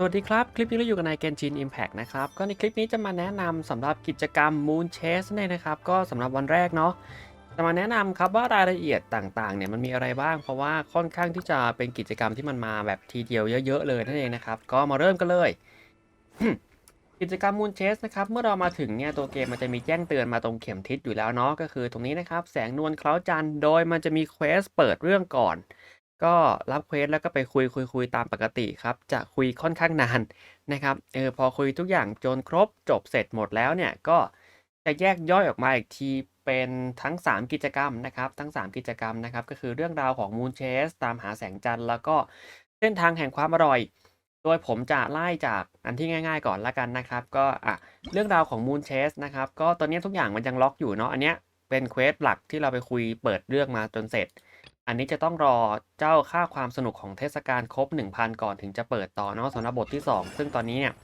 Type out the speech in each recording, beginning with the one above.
สวัสดีครับ คลิปนี้เราอยู่กับนใน Genshin Impact นะครับ ก็ในคลิปนี้จะมาแนะนำสำหรับกิจกรรม Moon Chase เนี่ยนะครับ ก็สำหรับวันแรกเนาะจะมาแนะนำครับว่ารายละเอียดต่างๆเนี่ยมันมีอะไรบ้าง เพราะว่าค่อนข้างที่จะเป็นกิจกรรมที่มันมาแบบทีเดียวเยอะๆเลยนั่นเองนะครับ ก็มาเริ่มกันเลย กิจกรรม Moon Chase นะครับ เมื่อเรามาถึงเนี่ยตัวเกมมันจะมีแจ้งเตือนมาตรงเข็มทิศอยู่แล้วเนาะก็คือตรงนี้นะครับแสงนวลเคล้าจันทร์โดยมันจะมีเควสเปิดเรื่องก่อน ก็รับเควสแล้วก็ไปคุยคุยคุยตามปกติครับ จะคุยค่อนข้างนานนะครับ เออพอคุยทุกอย่างจนครบจบเสร็จหมดแล้วเนี่ยก็จะแยกย่อยออกมาอีกทีเป็นทั้ง 3 กิจกรรมนะครับ ทั้ง 3 กิจกรรมนะครับ ก็คือเรื่องราวของ Moon Chase ตามหาแสงจันทร์แล้วก็เส้นทางแห่งความอร่อย โดยผมจะไล่จากอันที่ง่าย ๆ ก่อนละกันนะครับ ก็อะเรื่องราวของ Moon Chase นะครับ ก็ตอนนี้ทุกอย่างมันยังล็อกอยู่เนาะอันเนี้ยเป็นเควสหลักที่เราไปคุยเปิดเรื่องมาจนเสร็จ อันนี้จะต้องรอเจ้าค่าความสนุกของเทศกาลครบ 1,000 ก่อนถึงจะเปิดต่อเนาะสำหรับบทที่ 2 ซึ่งตอนนี้เนี่ย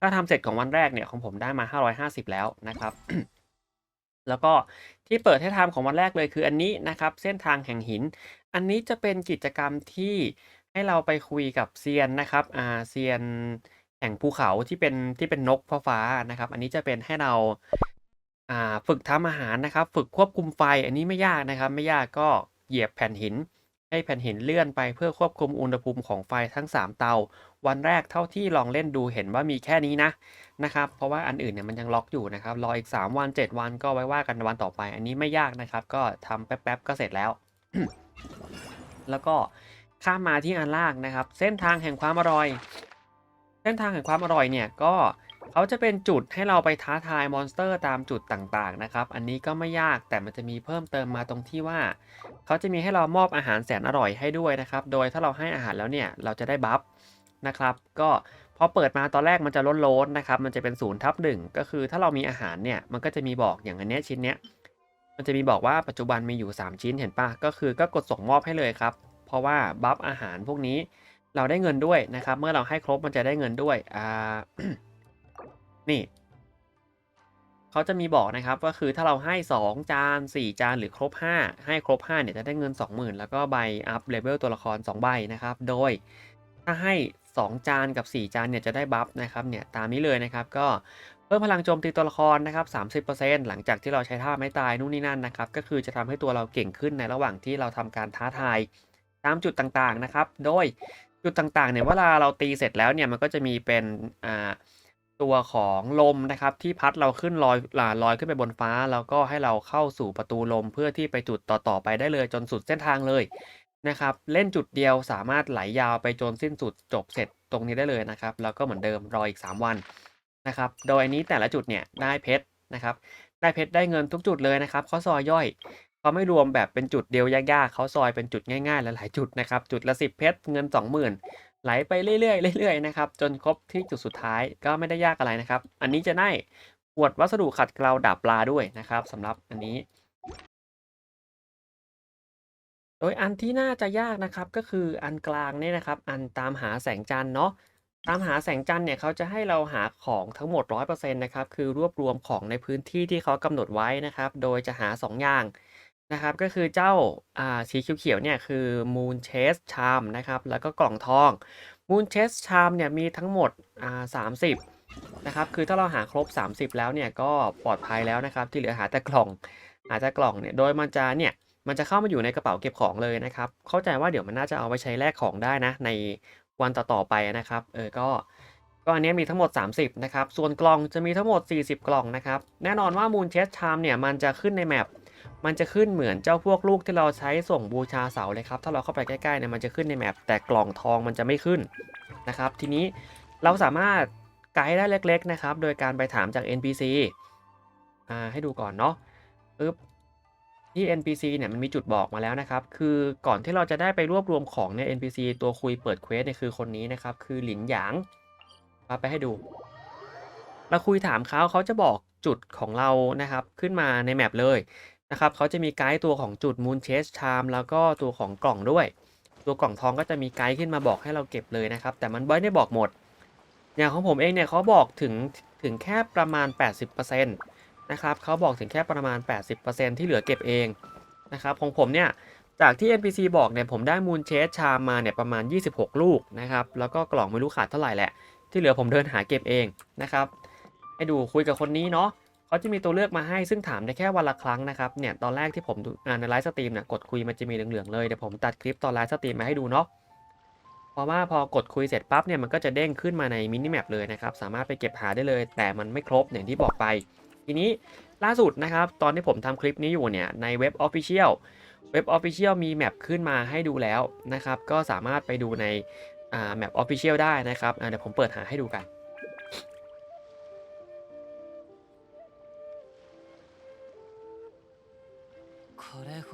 ถ้าทำเสร็จของวันแรกเนี่ยของผมได้มา 550 แล้วนะครับ แล้วก็ที่เปิดให้ทำของวันแรกเลยคืออันนี้นะครับ เส้นทางแห่งหิน อันนี้จะเป็นกิจกรรมที่ให้เราไปคุยกับเซียนนะครับอ่าเซียนแห่งภูเขาที่เป็นที่เป็นนกฟ้านะครับ อันนี้จะเป็นให้เราอ่าฝึกทำอาหารนะครับ ฝึกควบคุมไฟอันนี้ไม่ยากนะครับ ไม่ยากก็ เหยียบแผ่นหิน ให้แผ่นหินเลื่อนไปเพื่อควบคุมอุณหภูมิของไฟทั้ง 3 เตา วันแรกเท่าที่ลองเล่นดูเห็นว่ามีแค่นี้นะนะครับ เพราะว่าอันอื่นเนี่ยมันยังล็อกอยู่นะครับ รออีก 3 วัน 7 วันก็ไว้ว่ากันวันต่อไป อันนี้ไม่ยากนะครับ ก็ทำแป๊บๆก็เสร็จแล้ว แล้วก็ข้ามมาที่อันล่างนะครับ เส้นทางแห่งความอร่อย เส้นทางแห่งความอร่อยเนี่ยก็ เขาจะเป็นจุดให้เราไปท้าทายมอนสเตอร์ตามจุดต่างๆนะครับ อันนี้ก็ไม่ยากแต่มันจะมีเพิ่มเติมมาตรงที่ว่า เขาจะมีให้เรามอบอาหารแสนอร่อยให้ด้วยนะครับ โดยถ้าเราให้อาหารแล้วเนี่ยเราจะได้บัฟนะครับ ก็พอเปิดมาตอนแรกมันจะลดโลดนะครับ มันจะเป็นศูนย์ทับหนึ่งก็คือถ้าเรามีอาหารเนี่ยมันก็จะมีบอกอย่างอันเนี้ยชิ้นเนี้ย มันจะมีบอกว่าปัจจุบันมีอยู่ 3 ชิ้นเห็นปะก็คือก็กดส่งมอบให้เลยครับ เพราะว่าบัฟอาหารพวกนี้เราได้เงินด้วยนะครับ เมื่อเราให้ครบมันจะได้เงินด้วยอ่า นี่เขาจะมีบอกนะครับก็คือถ้าเราให้ 2 จาน 4 จานหรือครบ 5 ให้ครบ 5 เนี่ยจะได้เงิน 20,000 แล้วก็ใบอัพเลเวลตัวละคร 2 ใบนะครับ โดยถ้าให้ 2 จานกับ 4 จานเนี่ยจะได้บัฟนะครับเนี่ยตามนี้เลยนะครับก็เพิ่มพลังโจมตีตัวละครนะครับ 30%หลังจากที่เราใช้ท่าไม้ตายนู่นนี่นั่นนะครับก็คือจะทำให้ตัวเราเก่งขึ้นในระหว่างที่เราทำการท้าทายตามจุดต่างๆนะครับ โดยจุดต่างๆเนี่ยเวลาเราตีเสร็จแล้วเนี่ยมันก็จะมีเป็นอ่า ตัวของลมนะครับที่พัดเราขึ้นลอยลาลอยขึ้นไปบนฟ้า แล้วก็ให้เราเข้าสู่ประตูลมเพื่อที่ไปจุดต่อๆไปได้เลยจนสุดเส้นทางเลยนะครับ เล่นจุดเดียวสามารถไหลยาวไปจนสิ้นสุดจบเสร็จตรงนี้ได้เลยนะครับ แล้วก็เหมือนเดิมรออีก 3 วันนะครับ โดยอันนี้แต่ละจุดเนี่ยได้เพชรนะครับ ได้เพชรได้เงินทุกจุดเลยนะครับเขาซอยย่อย เขาไม่รวมแบบเป็นจุดเดียวยากๆเขาซอยเป็นจุดง่ายๆหลายๆจุดนะครับจุดละ 10 เพชรเงิน 20,000 ไหลไปเรื่อยๆเรื่อยๆนะครับจนครบที่จุดสุดท้ายก็ไม่ได้ยากอะไรนะครับ อันนี้จะได้ขวดวัสดุขัดเกลาดับปลาด้วยนะครับสำหรับอันนี้ โดยอันที่น่าจะยากนะครับก็คืออันกลางเนี่ยนะครับ อันตามหาแสงจันทร์เนาะตามหาแสงจันทร์เนี่ยเขาจะให้เราหาของทั้งหมด 100%นะครับคือรวบรวมของในพื้นที่ที่เขากำหนดไว้นะครับ โดยจะหา 2 อย่าง นะครับ ก็คือเจ้าอ่าสีเขียวๆเนี่ยคือ Moon Chase Charm นะครับ แล้วก็กล่องทอง Moon Chase Charm เนี่ยมีทั้งหมดอ่า30นะครับ คือถ้าเราหาครบ 30 แล้วเนี่ยก็ปลอดภัยแล้วนะครับ ที่เหลือหาแต่กล่อง หาแต่กล่องเนี่ย โดยมันจะเนี่ย มันจะเข้ามาอยู่ในกระเป๋าเก็บของเลยนะครับ เข้าใจว่าเดี๋ยวมันน่าจะเอาไปใช้แลกของได้นะ ในวันต่อๆไปนะครับ เออ ก็ ก็อันนี้มีทั้งหมด 30 นะครับ ส่วนกล่องจะมีทั้งหมด 40 กล่องนะครับ แน่นอนว่า Moon Chest Charm เนี่ย มันจะขึ้นในแมป มันจะขึ้นเหมือนเจ้าพวกลูกที่เราใช้ส่งบูชาเสาเลยครับ ถ้าเราเข้าไปใกล้ๆเนี่ยมันจะขึ้นในแมปแต่กล่องทองมันจะไม่ขึ้นนะครับ ทีนี้เราสามารถไกด์ได้เล็ก ๆนะครับ โดยการไปถามจาก NPC อ่าให้ดูก่อนเนาะปึ๊บที่ NPC เนี่ยมันมีจุดบอกมาแล้วนะครับ คือก่อนที่เราจะได้ไปรวบรวมของเนี่ย NPC ตัวคุยเปิดเควสเนี่ยคือคนนี้นะครับ คือหลินหยางมาไปให้ดู เราคุยถามเขาเขาจะบอกจุดของเรานะครับ ขึ้นมาในแมปเลย นะครับเขาจะมีไกด์ตัวของจุด Moon Chase Charm แล้วก็ตัวของกล่องด้วย ตัวกล่องทองก็จะมีไกด์ขึ้นมาบอกให้เราเก็บเลยนะครับ แต่มันไม่ได้บอกหมด อย่างของผมเองเนี่ยเขาบอกถึงถึงแค่ประมาณ 80%นะครับเขาบอกถึงแค่ประมาณ 80%ที่เหลือเก็บเองนะครับของผมเนี่ยจากที่ NPC บอกเนี่ยผมได้ Moon Chase Charm มาเนี่ยประมาณ 26 ลูกนะครับแล้วก็กล่องไม่รู้ขาดเท่าไหร่แหละ ที่เหลือผมเดินหาเก็บเองนะครับให้ดูคุยกับคนนี้เนาะ เขาจะมีตัวเลือกมาให้ซึ่งถามได้แค่วันละครั้งนะครับเนี่ยตอนแรกที่ผมในไลฟ์สตรีมเนี่ยกดคุยมันจะมีเหลืองๆเลยเดี๋ยวผมตัดคลิปตอนไลฟ์สตรีมมาให้ดูเนาะเพราะว่าพอกดคุยเสร็จปั๊บเนี่ยมันก็จะเด้งขึ้นมาในมินิแมปเลยนะครับสามารถไปเก็บหาได้เลย แต่มันไม่ครบอย่างที่บอกไป ทีนี้ล่าสุดนะครับตอนที่ผมทำคลิปนี้อยู่เนี่ยในเว็บ Official เว็บ Official มีแมปขึ้นมาให้ดูแล้วนะครับก็สามารถไปดูในแมป Official ได้นะครับเดี๋ยวผมเปิดหาให้ดูกัน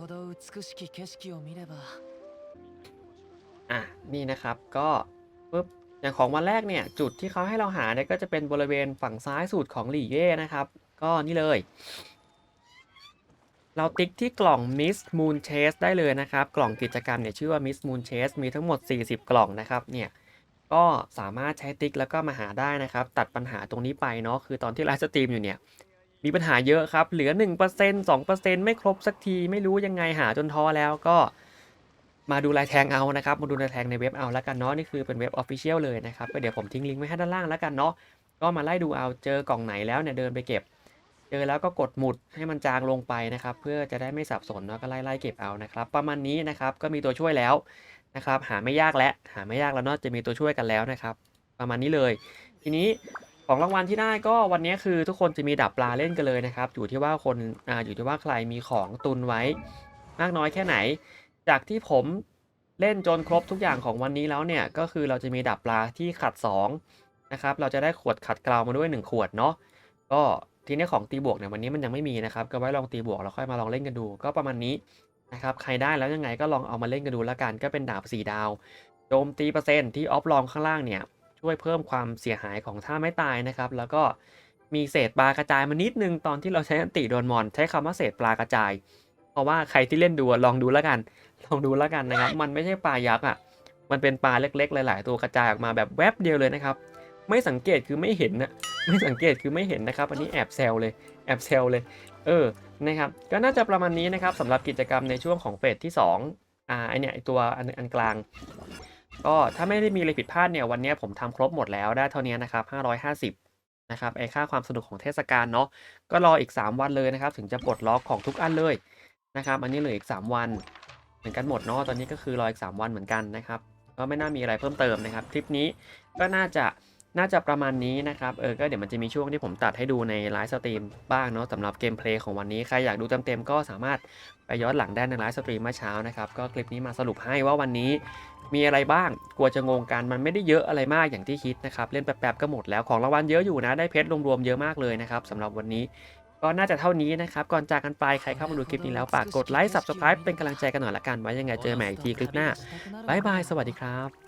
ほど美しき景色を見れば อ่ะนี่นะครับก็ปุ๊บอย่างของวันแรกเนี่ยจุดที่เขาให้เราหาเนี่ยก็จะเป็นบริเวณฝั่งซ้ายสุดของหลี่เย่นะครับ ก็นี่เลย เราติ๊กที่กล่อง Miss Moon Chase ได้เลยนะครับ กล่องกิจกรรมเนี่ยชื่อว่า Miss Moon Chase มีทั้งหมด 40 กล่องนะครับเนี่ยก็สามารถใช้ติ๊กแล้วก็มาหาได้นะครับ ตัดปัญหาตรงนี้ไปเนาะคือตอนที่ไลฟ์สตรีมอยู่เนี่ย มีปัญหาเยอะครับ เหลือ 1% 2%ไม่ครบสักที ไม่รู้ยังไงหาจนท้อแล้วก็มาดูลายแทงเอานะครับ มาดูลายแทงในเว็บเอาแล้วกันเนาะ นี่คือเป็นเว็บออฟฟิเชียลเลยนะครับ ก็เดี๋ยวผมทิ้งลิงก์ไว้ให้ด้านล่างแล้วกันเนาะ ก็มาไล่ดูเอา เจอกล่องไหนแล้วเนี่ยเดินไปเก็บ เจอแล้วก็กดหมุดให้มันจางลงไปนะครับ เพื่อจะได้ไม่สับสนเนาะ ก็ไล่ไล่เก็บเอานะครับ ประมาณนี้นะครับ ก็มีตัวช่วยแล้วนะครับ หาไม่ยากแล้วหาไม่ยากแล้วเนาะ จะมีตัวช่วยกันแล้วนะครับ ประมาณนี้เลย ทีนี้ ของรางวัลที่ได้ก็วันนี้คือทุกคนจะมีดับปลาเล่นกันเลยนะครับ อยู่ที่ว่าคนอ่าอยู่ที่ว่าใครมีของตุนไว้ มากน้อยแค่ไหน จากที่ผมเล่นจนครบทุกอย่างของวันนี้แล้วเนี่ยก็คือเราจะมีดับปลาที่ขัด2นะครับเราจะได้ขวดขัดกลาวมาด้วย 1 ขวดเนาะก็ทีนี้ของตีบวกเนี่ยวันนี้มันยังไม่มีนะครับก็ไว้ลองตีบวกแล้วค่อยมาลองเล่นกันดู ก็ประมาณนี้นะครับใครได้แล้วยังไงก็ลองเอามาเล่นกันดูแล้วกันก็เป็นดาบ4ดาวโจมตีเปอร์เซ็นต์ที่ออฟลองข้างล่างเนี่ย ช่วยเพิ่มความเสียหายของท่าไม่ตายนะครับ แล้วก็มีเศษปลากระจายมานิดนึงตอนที่เราใช้อันติโดนมอน ใช้คำว่าเศษปลากระจาย เพราะว่าใครที่เล่นดูลองดูแล้วกัน ลองดูแล้วกันนะครับ มันไม่ใช่ปลายักษ์อะ มันเป็นปลาเล็กๆ หลาย ๆ ตัวกระจายออกมาแบบแวบเดียวเลยนะครับ ไม่สังเกตคือไม่เห็นนะไม่สังเกตคือไม่เห็นนะครับ อันนี้แอบแซวเลย แอบแซวเลย เออ นะครับ ก็น่าจะประมาณนี้นะครับสำหรับกิจกรรมในช่วงของเฟสที่ 2อ่าไอเนี่ยตัวอันอันกลาง ก็ถ้าไม่ได้มีอะไรผิดพลาดเนี่ยวันนี้ผมทำครบหมดแล้วได้เท่านี้นะครับ550นะครับไอค่าความสนุกของเทศกาลเนาะก็รออีก 3 วันเลยนะครับ ถึงจะปลดล็อกของทุกอันเลยนะครับอันนี้เหลืออีก 3 วันเหมือนกันหมดเนาะตอนนี้ก็คือรออีก 3 วันเหมือนกันนะครับก็ไม่น่ามีอะไรเพิ่มเติมนะครับ คลิปนี้ก็น่าจะ น่าจะประมาณนี้นะครับ เออ ก็เดี๋ยวมันจะมีช่วงที่ผมตัดให้ดูในไลฟ์สตรีมบ้างเนาะสำหรับเกมเพลย์ของวันนี้ ใครอยากดูเต็มๆก็สามารถไปย้อนหลังได้ในไลฟ์สตรีมเมื่อเช้านะครับ ก็คลิปนี้มาสรุปให้ว่าวันนี้มีอะไรบ้าง กลัวจะงงกัน มันไม่ได้เยอะอะไรมากอย่างที่คิดนะครับ เล่นแป๊บๆก็หมดแล้ว ของรางวัลเยอะอยู่นะ ได้เพชรรวมๆเยอะมากเลยนะครับสำหรับวันนี้ก็น่าจะเท่านี้นะครับ ก่อนจากกันไป ใครเข้ามาดูคลิปนี้แล้วฝากกดไลค์ subscribe เป็นกำลังใจกันหน่อยละกัน ไว้ยังไงเจอใหม่อีกทีคลิปหน้า บ๊ายบาย สวัสดีครับ